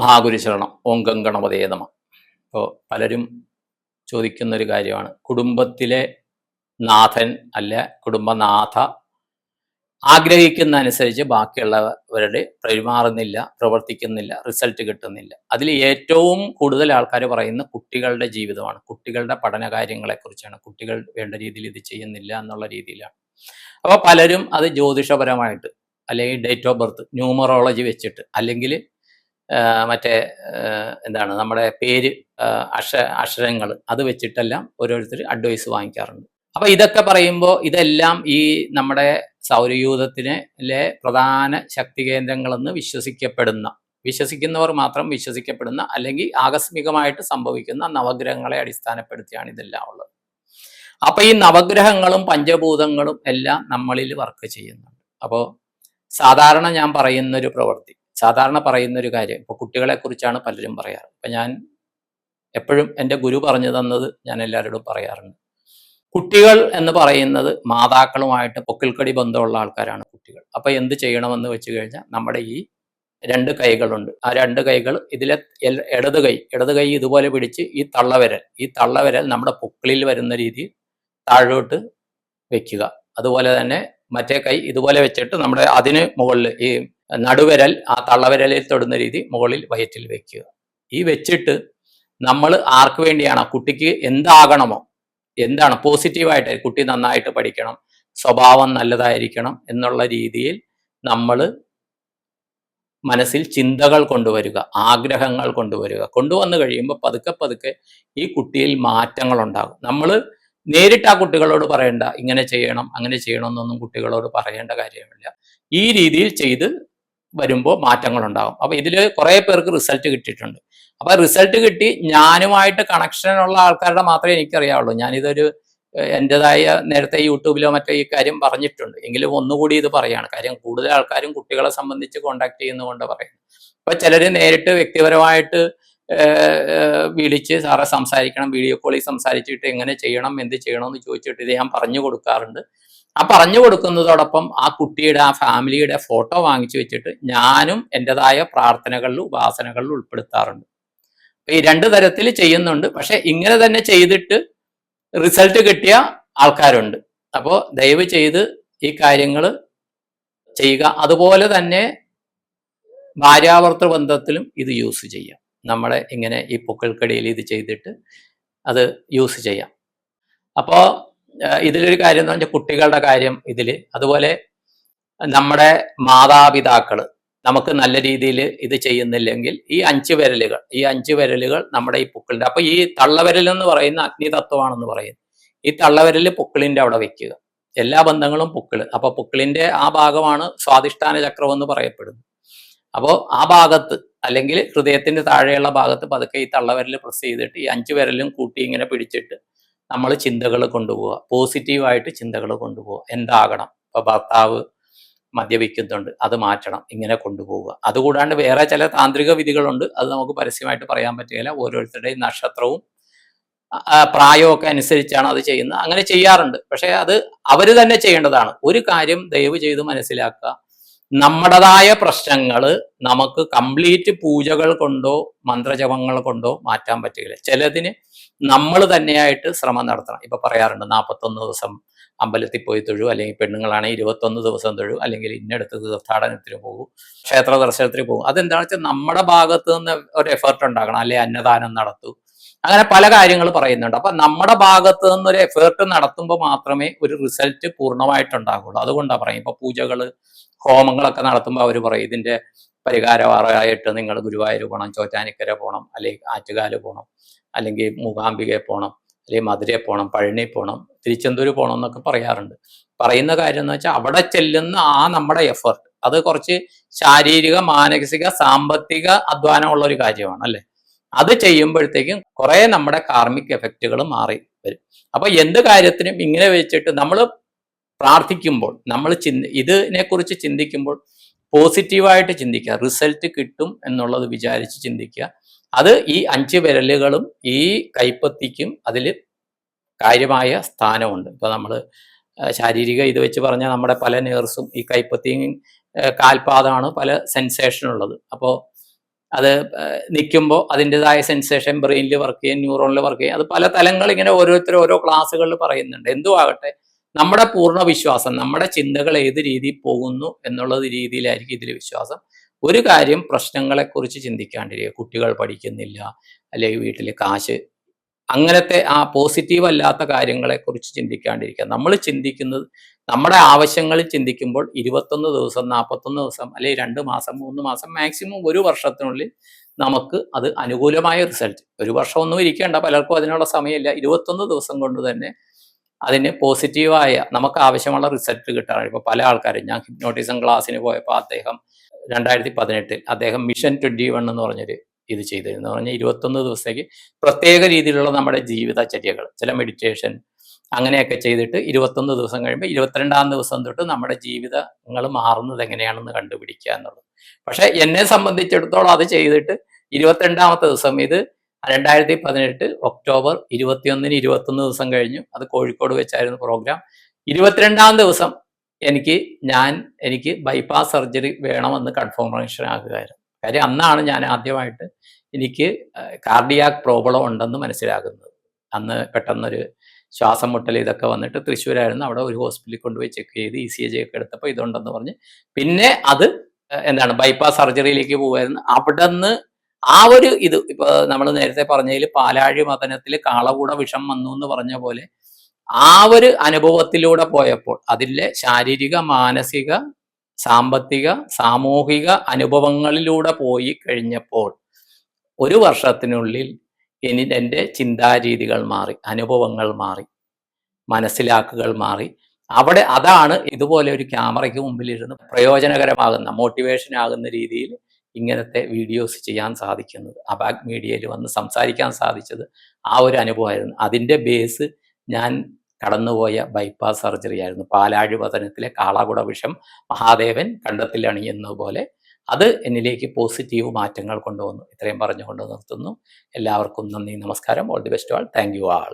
മഹാഗുരുശരണം. ഓം ഗംഗണപതേ നമ. ഇപ്പോൾ പലരും ചോദിക്കുന്നൊരു കാര്യമാണ്. കുടുംബത്തിലെ നാഥൻ അല്ല കുടുംബനാഥ ആഗ്രഹിക്കുന്ന അനുസരിച്ച് ബാക്കിയുള്ളവരുടെ പെരുമാറുന്നില്ല പ്രവർത്തിക്കുന്നില്ല റിസൾട്ട് കിട്ടുന്നില്ല. അതിൽ ഏറ്റവും കൂടുതൽ ആൾക്കാർ പറയുന്ന കുട്ടികളുടെ ജീവിതമാണ്. കുട്ടികളുടെ പഠന കാര്യങ്ങളെക്കുറിച്ചാണ് കുട്ടികൾ വേണ്ട രീതിയിൽ ഇത് ചെയ്യുന്നില്ല എന്നുള്ള രീതിയിലാണ്. അപ്പോൾ പലരും അത് ജ്യോതിഷപരമായിട്ട് അല്ലെങ്കിൽ ഡേറ്റ് ഓഫ് ബർത്ത് ന്യൂമറോളജി വെച്ചിട്ട് അല്ലെങ്കിൽ മറ്റേ എന്താണ് നമ്മുടെ പേര് അക്ഷ അക്ഷരങ്ങൾ അത് വെച്ചിട്ടെല്ലാം ഓരോരുത്തർ അഡ്വൈസ് വാങ്ങിക്കാറുണ്ട്. അപ്പൊ ഇതൊക്കെ പറയുമ്പോൾ ഇതെല്ലാം ഈ നമ്മുടെ സൗരയൂഥത്തിലെ പ്രധാന ശക്തി കേന്ദ്രങ്ങളെന്ന് വിശ്വസിക്കപ്പെടുന്ന വിശ്വസിക്കുന്നവർ മാത്രം വിശ്വസിക്കപ്പെടുന്ന അല്ലെങ്കിൽ ആകസ്മികമായിട്ട് സംഭവിക്കുന്ന നവഗ്രഹങ്ങളെ അടിസ്ഥാനപ്പെടുത്തിയാണ് ഇതെല്ലാം ഉള്ളത്. അപ്പൊ ഈ നവഗ്രഹങ്ങളും പഞ്ചഭൂതങ്ങളും എല്ലാം നമ്മളിൽ വർക്ക് ചെയ്യുന്നുണ്ട്. അപ്പോൾ സാധാരണ ഞാൻ പറയുന്നൊരു പ്രവൃത്തി സാധാരണ പറയുന്ന ഒരു കാര്യം ഇപ്പൊ കുട്ടികളെ കുറിച്ചാണ് പലരും പറയാറ്. അപ്പം ഞാൻ എപ്പോഴും എന്റെ ഗുരു പറഞ്ഞു തന്നത് ഞാൻ എല്ലാവരോടും പറയാറുണ്ട്. കുട്ടികൾ എന്ന് പറയുന്നത് മാതാക്കളുമായിട്ട് പൊക്കിൽക്കടി ബന്ധമുള്ള ആൾക്കാരാണ് കുട്ടികൾ. അപ്പൊ എന്ത് ചെയ്യണമെന്ന് വെച്ച് കഴിഞ്ഞാൽ നമ്മുടെ ഈ രണ്ട് കൈകളുണ്ട്. ആ രണ്ട് കൈകൾ ഇതിലെ ഇടത് കൈ ഇടത് കൈ ഇതുപോലെ പിടിച്ച് ഈ തള്ളവിരൽ ഈ തള്ളവിരൽ നമ്മുടെ പൊക്കിളിൽ വരുന്ന രീതിയിൽ താഴോട്ട് വെക്കുക. അതുപോലെ തന്നെ മറ്റേ കൈ ഇതുപോലെ വെച്ചിട്ട് നമ്മുടെ അതിന് മുകളിൽ ഈ നടുവിരൽ ആ തള്ളവിരലിൽ തൊടുന്ന രീതി മുകളിൽ വയറ്റിൽ വെക്കുക. ഈ വെച്ചിട്ട് നമ്മൾ ആർക്ക് വേണ്ടിയാണ്? കുട്ടിക്ക് എന്താകണമോ? എന്താണ്? പോസിറ്റീവായിട്ട് കുട്ടി നന്നായിട്ട് പഠിക്കണം സ്വഭാവം നല്ലതായിരിക്കണം എന്നുള്ള രീതിയിൽ നമ്മൾ മനസ്സിൽ ചിന്തകൾ കൊണ്ടുവരിക ആഗ്രഹങ്ങൾ കൊണ്ടുവരിക. കൊണ്ടുവന്നു കഴിയുമ്പോൾ പതുക്കെ പതുക്കെ ഈ കുട്ടിയിൽ മാറ്റങ്ങൾ ഉണ്ടാകും നമ്മൾ നേരിട്ട് ആ കുട്ടികളോട് പറയണ്ട ഇങ്ങനെ ചെയ്യണം അങ്ങനെ ചെയ്യണം എന്നൊന്നും കുട്ടികളോട് പറയേണ്ട കാര്യമില്ല. ഈ രീതിയിൽ ചെയ്ത് വരുമ്പോൾ മാറ്റങ്ങൾ ഉണ്ടാകും അപ്പൊ ഇതിൽ കുറേ പേർക്ക് റിസൾട്ട് കിട്ടിയിട്ടുണ്ട്. അപ്പോൾ റിസൾട്ട് കിട്ടി ഞാനുമായിട്ട് കണക്ഷൻ ഉള്ള ആൾക്കാരുടെ മാത്രമേ എനിക്കറിയാവുള്ളൂ. ഞാനിതൊരു എന്റെതായ നേരത്തെ യൂട്യൂബിലോ മറ്റോ ഈ കാര്യം പറഞ്ഞിട്ടുണ്ട്. എങ്കിലും ഒന്നുകൂടി ഇത് പറയാണ്. കാര്യം കൂടുതൽ ആൾക്കാരും കുട്ടികളെ സംബന്ധിച്ച് കോണ്ടാക്ട് ചെയ്യുന്നതുകൊണ്ട് പറയുന്നു അപ്പൊ ചിലർ നേരിട്ട് വ്യക്തിപരമായിട്ട് വിളിച്ച് സാറെ സംസാരിക്കണം വീഡിയോ കോളിൽ സംസാരിച്ചിട്ട് എങ്ങനെ ചെയ്യണം എന്ത് ചെയ്യണം എന്ന് ചോദിച്ചിട്ട് ഇത് ഞാൻ പറഞ്ഞു കൊടുക്കാറുണ്ട്. ആ പറഞ്ഞു കൊടുക്കുന്നതോടൊപ്പം ആ കുട്ടിയുടെ ആ ഫാമിലിയുടെ ഫോട്ടോ വാങ്ങിച്ചു വെച്ചിട്ട് ഞാനും എന്റെതായ പ്രാർത്ഥനകളിൽ ഉപാസനകളിൽ ഉൾപ്പെടുത്താറുണ്ട്. ഈ രണ്ട് തരത്തിൽ ചെയ്യുന്നുണ്ട്. പക്ഷെ ഇങ്ങനെ തന്നെ ചെയ്തിട്ട് റിസൾട്ട് കിട്ടിയ ആൾക്കാരുണ്ട്. അപ്പോൾ ദയവ് ചെയ്ത് ഈ കാര്യങ്ങൾ ചെയ്യുക. അതുപോലെ തന്നെ ഭാര്യാവർത്ത ബന്ധത്തിലും ഇത് യൂസ് ചെയ്യാം. നമ്മളെ ഇങ്ങനെ ഈ പൊക്കിൾക്കടിയിൽ ഇത് ചെയ്തിട്ട് അത് യൂസ് ചെയ്യാം. അപ്പോൾ ഇതിലൊരു കാര്യം എന്ന് പറഞ്ഞാൽ കുട്ടികളുടെ കാര്യം ഇതിൽ അതുപോലെ നമ്മുടെ മാതാപിതാക്കൾ നമുക്ക് നല്ല രീതിയിൽ ഇത് ചെയ്യുന്നില്ലെങ്കിൽ ഈ അഞ്ച് വിരലുകൾ ഈ അഞ്ച് വിരലുകൾ നമ്മുടെ ഈ പുക്കളിന്റെ അപ്പൊ ഈ തള്ളവിരൽ എന്ന് പറയുന്ന അഗ്നി തത്വമാണെന്ന് പറയുന്നത് ഈ തള്ളവിരൽ പുക്കിളിന്റെ അവിടെ വെക്കുക. എല്ലാ ബന്ധങ്ങളും പുക്കിൾ. അപ്പൊ പുക്കിളിന്റെ ആ ഭാഗമാണ് സ്വാധിഷ്ഠാന ചക്രം എന്ന് പറയപ്പെടുന്നത്. അപ്പോൾ ആ ഭാഗത്ത് അല്ലെങ്കിൽ ഹൃദയത്തിന്റെ താഴെയുള്ള ഭാഗത്ത് പതുക്കെ ഈ തള്ളവിരൽ പ്രസ് ചെയ്തിട്ട് ഈ അഞ്ച് വിരലും കൂട്ടി ഇങ്ങനെ പിടിച്ചിട്ട് നമ്മൾ ചിന്തകൾ കൊണ്ടുപോവുക. പോസിറ്റീവായിട്ട് ചിന്തകൾ കൊണ്ടുപോവുക. എന്താകണം? ഇപ്പൊ ഭർത്താവ് മദ്യപിക്കുന്നുണ്ട്. അത് മാറ്റണം. ഇങ്ങനെ കൊണ്ടുപോവുക. അതുകൂടാണ്ട് വേറെ ചില താന്ത്രിക വിധികളുണ്ട്. അത് നമുക്ക് പരസ്യമായിട്ട് പറയാൻ പറ്റുകയില്ല. ഓരോരുത്തരുടെയും നക്ഷത്രവും പ്രായമൊക്കെ അനുസരിച്ചാണ് അത് ചെയ്യുന്നത്. അങ്ങനെ ചെയ്യാറുണ്ട്. പക്ഷേ അത് അവർ തന്നെ ചെയ്യേണ്ടതാണ്. ഒരു കാര്യം ദയവ് ചെയ്ത് മനസ്സിലാക്കുക. നമ്മുടേതായ പ്രശ്നങ്ങൾ നമുക്ക് കംപ്ലീറ്റ് പൂജകൾ കൊണ്ടോ മന്ത്രജപങ്ങൾ കൊണ്ടോ മാറ്റാൻ പറ്റുകയില്ല ചിലതിന് നമ്മൾ തന്നെയായിട്ട് ശ്രമം നടത്തണം. ഇപ്പൊ പറയാറുണ്ട് നാൽപ്പത്തൊന്ന് ദിവസം അമ്പലത്തിൽ പോയി തൊഴു അല്ലെങ്കിൽ പെണ്ണുങ്ങളാണെങ്കിൽ ഇരുപത്തൊന്ന് ദിവസം തൊഴു അല്ലെങ്കിൽ ഇന്നടുത്ത് തീർത്ഥാടനത്തിന് പോകും ക്ഷേത്ര ദർശനത്തിന് പോകും. അതെന്താണെന്ന് വെച്ചാൽ നമ്മുടെ ഭാഗത്ത് നിന്ന് ഒരു എഫേർട്ട് ഉണ്ടാക്കണം. അല്ലെങ്കിൽ അന്നദാനം നടത്തൂ. അങ്ങനെ പല കാര്യങ്ങൾ പറയുന്നുണ്ട്. അപ്പൊ നമ്മുടെ ഭാഗത്ത് നിന്ന് ഒരു എഫേർട്ട് നടത്തുമ്പോൾ മാത്രമേ ഒരു റിസൾട്ട് പൂർണമായിട്ടുണ്ടാകുള്ളൂ അതുകൊണ്ടാണ് പറയും ഇപ്പൊ പൂജകൾ ഹോമങ്ങളൊക്കെ നടത്തുമ്പോൾ അവർ പറയും ഇതിന്റെ പരിഹാരമാറായിട്ട് നിങ്ങൾ ഗുരുവായൂർ പോകണം ചോറ്റാനിക്കര പോകണം അല്ലെങ്കിൽ ആറ്റുകാൽ പോകണം അല്ലെങ്കിൽ മൂകാംബികയെ പോകണം അല്ലെങ്കിൽ മധുരയെ പോകണം പഴനി പോകണം തിരുച്ചെന്തൂർ പോകണം എന്നൊക്കെ പറയാറുണ്ട്. പറയുന്ന കാര്യം എന്ന് വെച്ചാൽ അവിടെ ചെല്ലുന്ന ആ നമ്മുടെ എഫേർട്ട് അത് കുറച്ച് ശാരീരിക മാനസിക സാമ്പത്തിക അധ്വാനമുള്ള ഒരു കാര്യമാണ് അല്ലെ? അത് ചെയ്യുമ്പോഴത്തേക്കും കുറെ നമ്മുടെ കാർമിക് എഫക്റ്റുകൾ മാറി വരും. അപ്പോൾ എന്ത് കാര്യത്തിനും ഇങ്ങനെ വെച്ചിട്ട് നമ്മൾ പ്രാർത്ഥിക്കുമ്പോൾ നമ്മൾ ചിന്തി ഇതിനെ കുറിച്ച് ചിന്തിക്കുമ്പോൾ പോസിറ്റീവായിട്ട് ചിന്തിക്കുക റിസൾട്ട് കിട്ടും എന്നുള്ളത് വിചാരിച്ച് ചിന്തിക്കുക. അത് ഈ അഞ്ച് വിരലുകളും ഈ കൈപ്പത്തിക്കും അതിൽ കാര്യമായ സ്ഥാനമുണ്ട്. ഇപ്പൊ നമ്മൾ ശാരീരിക ഇത് വെച്ച് പറഞ്ഞാൽ നമ്മുടെ പല നേഴ്സും ഈ കൈപ്പത്തിയും കാൽപാദമാണ് പല സെൻസേഷനുള്ളത് അപ്പോൾ അത് നിൽക്കുമ്പോൾ അതിന്റെതായ സെൻസേഷൻ ബ്രെയിനിൽ വർക്ക് ചെയ്യും ന്യൂറോണിൽ വർക്ക് ചെയ്യും. അത് പല തലങ്ങൾ ഇങ്ങനെ ഓരോരുത്തർ ഓരോ ക്ലാസ്സുകളിൽ പറയുന്നുണ്ട്. എന്തു ആകട്ടെ നമ്മുടെ പൂർണ വിശ്വാസം നമ്മുടെ ചിന്തകൾ ഏത് രീതിയിൽ പോകുന്നു എന്നുള്ളത് രീതിയിലായിരിക്കും ഇതിൽ വിശ്വാസം. ഒരു കാര്യം പ്രശ്നങ്ങളെക്കുറിച്ച് ചിന്തിക്കാണ്ടിരിക്കുക. കുട്ടികൾ പഠിക്കുന്നില്ല അല്ലെങ്കിൽ വീട്ടിൽ കാശ് അങ്ങനത്തെ ആ പോസിറ്റീവ് അല്ലാത്ത കാര്യങ്ങളെക്കുറിച്ച് ചിന്തിക്കാണ്ടിരിക്കുക. നമ്മൾ ചിന്തിക്കുന്നത് നമ്മുടെ ആവശ്യങ്ങളിൽ ചിന്തിക്കുമ്പോൾ ഇരുപത്തൊന്ന് ദിവസം നാൽപ്പത്തൊന്ന് ദിവസം അല്ലെങ്കിൽ രണ്ട് മാസം മൂന്ന് മാസം മാക്സിമം ഒരു വർഷത്തിനുള്ളിൽ നമുക്ക് അത് അനുകൂലമായ റിസൾട്ട് ഒരു വർഷമൊന്നും ഇരിക്കേണ്ട പലർക്കും അതിനുള്ള സമയമില്ല. ഇരുപത്തൊന്ന് ദിവസം കൊണ്ട് തന്നെ അതിന് പോസിറ്റീവായ നമുക്ക് ആവശ്യമുള്ള റിസൾട്ട് കിട്ടാറ് ഇപ്പോൾ പല ആൾക്കാരും ഞാൻ ഹിപ്നോട്ടിസം ക്ലാസ്സിന് പോയപ്പോൾ അദ്ദേഹം രണ്ടായിരത്തി പതിനെട്ടിൽ അദ്ദേഹം മിഷൻ ട്വന്റി വൺ എന്ന് പറഞ്ഞൊരു ഇത് ചെയ്തിരുന്നു പറഞ്ഞാൽ ഇരുപത്തൊന്ന് ദിവസത്തേക്ക് പ്രത്യേക രീതിയിലുള്ള നമ്മുടെ ജീവിതചര്യകൾ ചില മെഡിറ്റേഷൻ അങ്ങനെയൊക്കെ ചെയ്തിട്ട് ഇരുപത്തൊന്ന് ദിവസം കഴിയുമ്പോൾ ഇരുപത്തിരണ്ടാം ദിവസം തൊട്ട് നമ്മുടെ ജീവിതങ്ങൾ മാറുന്നത് എങ്ങനെയാണെന്ന് കണ്ടുപിടിക്കുക എന്നുള്ളത്. പക്ഷെ എന്നെ സംബന്ധിച്ചിടത്തോളം അത് ചെയ്തിട്ട് ഇരുപത്തിരണ്ടാമത്തെ ദിവസം ഇത് രണ്ടായിരത്തി പതിനെട്ട് ഒക്ടോബർ ഇരുപത്തിയൊന്നിന് ഇരുപത്തൊന്ന് ദിവസം കഴിഞ്ഞു. അത് കോഴിക്കോട് വെച്ചായിരുന്നു പ്രോഗ്രാം ഇരുപത്തിരണ്ടാം ദിവസം എനിക്ക് ഞാൻ എനിക്ക് ബൈപ്പാസ് സർജറി വേണമെന്ന് കൺഫർമേഷൻ ആകുകയായിരുന്നു. കാര്യം അന്നാണ് ഞാൻ ആദ്യമായിട്ട് എനിക്ക് കാർഡിയാക് പ്രോബ്ലം ഉണ്ടെന്ന് മനസ്സിലാകുന്നത്. അന്ന് പെട്ടെന്നൊരു ശ്വാസം മുട്ടൽ ഇതൊക്കെ വന്നിട്ട് തൃശ്ശൂരായിരുന്നു. അവിടെ ഒരു ഹോസ്പിറ്റലിൽ കൊണ്ടുപോയി ചെക്ക് ചെയ്ത് ഇ സി ജി ഒക്കെ എടുത്തപ്പോൾ ഇതുണ്ടെന്ന് പറഞ്ഞ്. പിന്നെ അത് എന്താണ് ബൈപ്പാസ് സർജറിയിലേക്ക് പോകുമായിരുന്നു അവിടെ നിന്ന് ആ ഒരു ഇത് ഇപ്പൊ നമ്മൾ നേരത്തെ പറഞ്ഞതിൽ പാലാഴി മതനത്തിൽ കാളകൂട വിഷം വന്നു എന്ന് പറഞ്ഞ പോലെ ആ ഒരു അനുഭവത്തിലൂടെ പോയപ്പോൾ അതിലെ ശാരീരിക മാനസിക സാമ്പത്തിക സാമൂഹിക അനുഭവങ്ങളിലൂടെ പോയി കഴിഞ്ഞപ്പോൾ ഒരു വർഷത്തിനുള്ളിൽ ഇനി എന്റെ ചിന്താരീതികൾ മാറി അനുഭവങ്ങൾ മാറി മനസ്സിലാക്കുകൾ മാറി. അവിടെ അതാണ് ഇതുപോലെ ഒരു ക്യാമറയ്ക്ക് മുമ്പിലിരുന്ന് പ്രയോജനകരമാകുന്ന മോട്ടിവേഷൻ ആകുന്ന രീതിയിൽ ഇങ്ങനത്തെ വീഡിയോസ് ചെയ്യാൻ സാധിക്കുന്നത്. അബാക് മീഡിയയിൽ വന്ന് സംസാരിക്കാൻ സാധിച്ചത് ആ ഒരു അനുഭവമായിരുന്നു. അതിന്റെ ബേസ് ഞാൻ കടന്നുപോയ ബൈപ്പാസ് സർജറി ആയിരുന്നു. പാലാഴി കാളാകുട വിഷം മഹാദേവൻ കണ്ടത്തിൽ അണിയുന്നതുപോലെ അത് എന്നിലേക്ക് പോസിറ്റീവ് മാറ്റങ്ങൾ കൊണ്ടുവന്നു. ഇത്രയും പറഞ്ഞുകൊണ്ട് നിർത്തുന്നു. എല്ലാവർക്കും നന്ദി നമസ്കാരം. All the best all thank you all